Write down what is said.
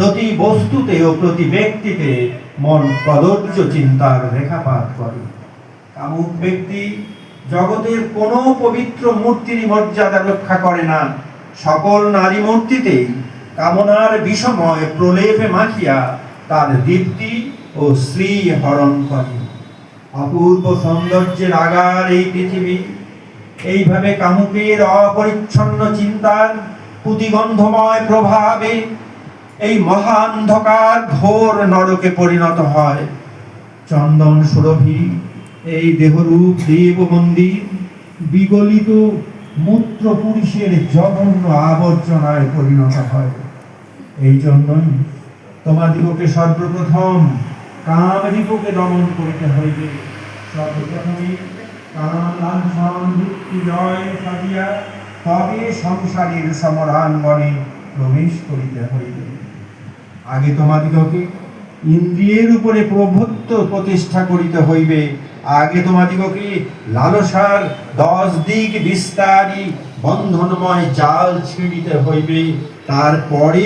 প্রতি বস্তুতে ও প্রতি ব্যক্তিতে মন কদর্য চিন্তার রেখাপাত করে। কামুক ব্যক্তি জগতের কোনো পবিত্র মূর্তির মর্যাদা রক্ষা করে না। সকল নারী মূর্তিতেই কামনার বিষময় প্রলেপে মাখিয়া তার দীপ্তি ও শ্রী হরণ করে। অপূর্ব সৌন্দর্যের আগার এই পৃথিবী, এইভাবে কামুকের অপরিচ্ছন্ন চিন্তার পুতিগন্ধময় প্রভাবে এই মহান্ধকার ঘোর নরকে পরিণত হয়। চন্দন সুরভি, এই দেহরূপ দেব মন্দির বিগলিত মূত্র পুরুষের জঘন্য আবর্জনায় পরিণত হয়। এই জন্যই তোমাদিগকে সর্বপ্রথম কামরিপুকে দমন করিতে হইবে। সর্বপ্রথমে তবে সংসারের সমরাঙ্গনে প্রবেশ করিতে হইবে। আগে তোমাদিগকে ইন্দ্রিয়ের উপরে প্রভুত্ব প্রতিষ্ঠা করিতে হইবে। আগে তোমাদিগকে লালসার দশ দিক বিস্তারী বন্ধনময় জাল ছিঁড়িতে হইবে। তারপরে